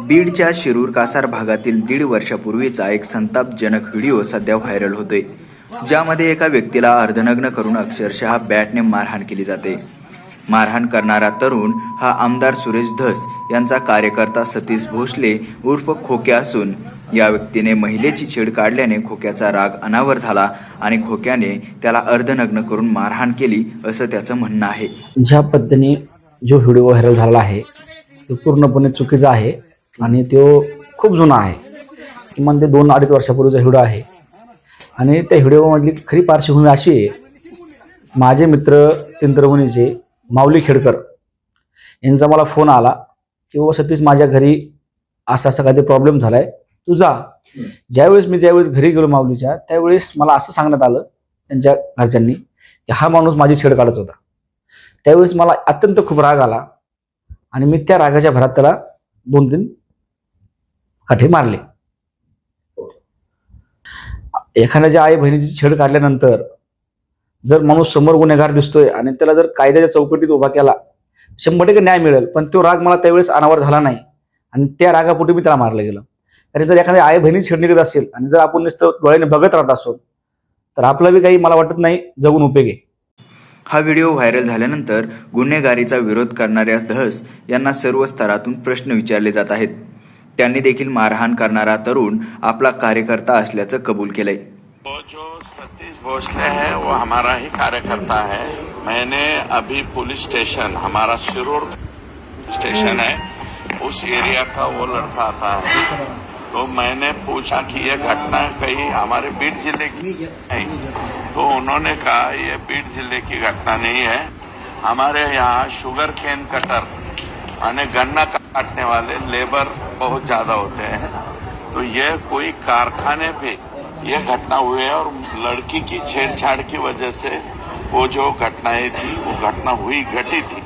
बीडच्या शिरूर कासार भागातील दीड वर्षापूर्वीचा एक संतापजनक व्हिडिओ सध्या व्हायरल होतोय ज्यामध्ये एका व्यक्तीला अर्धनग्न करून अक्षरशः बॅटने मारहाण केली जाते. मारहाण करणारा तरुण हा आमदार सुरेश धस यांचा कार्यकर्ता सतीश भोसले उर्फ खोक्या असून या व्यक्तीने महिलेची छेड काढल्याने खोक्याचा राग अनावर झाला आणि खोक्याने त्याला अर्धनग्न करून मारहाण केली असं त्याचं म्हणणं आहे. ज्या पद्धतीने जो व्हिडिओ व्हायरल झाला आहे तो पूर्णपणे चुकीचा आहे आणि तो खूप जुना आहे. किमान ते दोन अडीच वर्षापूर्वीचा व्हिडिओ आहे. आणि त्या व्हिडिओमधली खरी पार्श्वभूमी अशी आहे माझे मित्र तिंत्रवणीचे माऊली खेडकर. यांचा मला फोन आला की बाबा सतीश माझ्या घरी असा असा काहीतरी प्रॉब्लेम झाला आहे तू जा. ज्यावेळेस मी ज्यावेळेस घरी गेलो माऊलीच्या त्यावेळेस मला असं सांगण्यात आलं त्यांच्या घरच्यांनी की हा माणूस माझी छेड काढत होता. त्यावेळेस मला अत्यंत खूप राग आला आणि मी त्या रागाच्या भरात त्याला दोन तीन काठे मारले. एखाद्याच्या आई बहिणीची छेड काढल्यानंतर जर माणूस समोर गुन्हेगार दिसतोय आणि त्याला जर कायद्याच्या चौकटीत उभा केला शंभर टक्के न्याय मिळेल. पण तो राग मला त्यावेळेस अनावर झाला नाही. आणि त्या रागापोटी मी त्याला मारलं गेलं. कारण जर एखाद्या आई बहिणी छेडणी करत असेल आणि जर आपण नुसतं डोळ्याने बघत राहत असो तर आपला बी काही मला वाटत नाही जगून उपयोग आहे. हा व्हिडिओ व्हायरल झाल्यानंतर गुन्हेगारीचा विरोध करणाऱ्या धस यांना सर्व स्तरातून प्रश्न विचारले जात आहेत. त्यांनी देखील मारहाण करणारा तरुण आपला कार्यकर्ता असल्याचं कबूल केलंय. वो जो सतीश भोसले है, वो हमारा ही कार्यकर्ता है। मैंने अभी पुलिस स्टेशन, हमारा शिरूर स्टेशन है, उस एरिया का वो लड़का आता है। तो मैंने पूछा कि ये घटना कहीं हमारे बीड ज़िले की नहीं। तो उन्होंने कहा, ये बीड ज़िले की घटना नहीं है। हमारे यहाँ शुगर केन कटर माने गन्ना काटने वाले लेबर बहुत ज़्यादा होते हैं। तो ये कोई कारखाने पे ये घटना हुई है और लड़की की छेड़छाड़ की वजह से वो जो घटनाएँ थी, वो घटना हुई, घटी थी।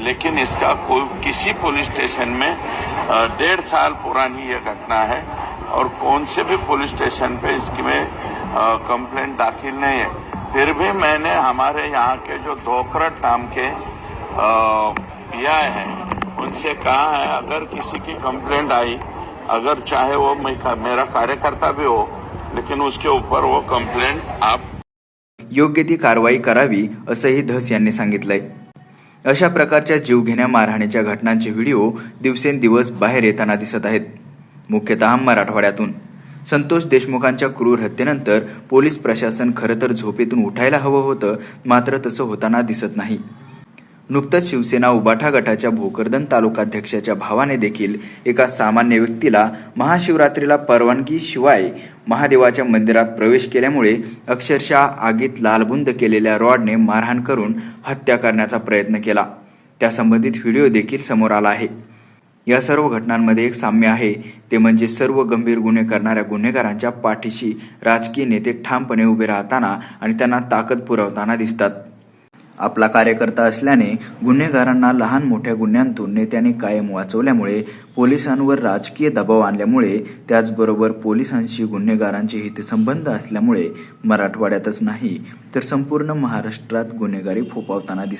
लेकिन इसका कोई, किसी पुलिस स्टेशन में डेढ़ साल पुरानी यह घटना है और कौन से भी पुलिस स्टेशन पे इसकी में कंप्लेंट दाखिल नहीं है। फिर भी मैंने हमारे यहाँ के जो धोखरट नाम के पिया है, उनसे कहा है, अगर किसी की कंप्लेंट आई अगर चाहे वो मैं- मेरा कार्यकर्ता भी हो लेकिन उसके ऊपर वो कंप्लेंट आप योग्य ती कारवाई करावी असंही धस यांनी सांगितलंय. अशा प्रकारच्या जीवघेण्या मारहाणीच्या घटनांचे व्हिडिओ दिवसेंदिवस बाहेर येताना दिसत आहेत. मुख्यतः मराठवाड्यातून. संतोष देशमुखांच्या क्रूर हत्येनंतर पोलीस प्रशासन खरं तर झोपेतून उठायला हवं होतं मात्र तसं होताना दिसत नाही. नुकतंच शिवसेना उबाठा गटाच्या भोकरदन तालुकाध्यक्षाच्या भावाने देखील एका सामान्य व्यक्तीला महाशिवरात्रीला परवानगी शिवाय महादेवाच्या मंदिरात प्रवेश केल्यामुळे अक्षरशः आगीत लालबुंद केलेल्या रॉडने मारहाण करून हत्या करण्याचा प्रयत्न केला. त्यासंबंधित व्हिडिओ देखील समोर आला आहे. या सर्व घटनांमध्ये एक साम्य आहे. ते म्हणजे सर्व गंभीर गुन्हे करणाऱ्या गुन्हेगारांच्या पाठीशी राजकीय नेते ठामपणे उभे राहताना आणि त्यांना ताकद पुरवताना दिसतात. आपला कार्यकर्ता असल्याने गुन्हेगारांना लहान मोठ्या गुन्ह्यांतून नेत्यांनी कायम वाचवल्यामुळे पोलिसांवर राजकीय दबाव आणल्यामुळे त्याचबरोबर पोलिसांशी गुन्हेगारांचे हितसंबंध असल्यामुळे मराठवाड्यातच नाही तर संपूर्ण महाराष्ट्रात गुन्हेगारी फोफावताना दिसत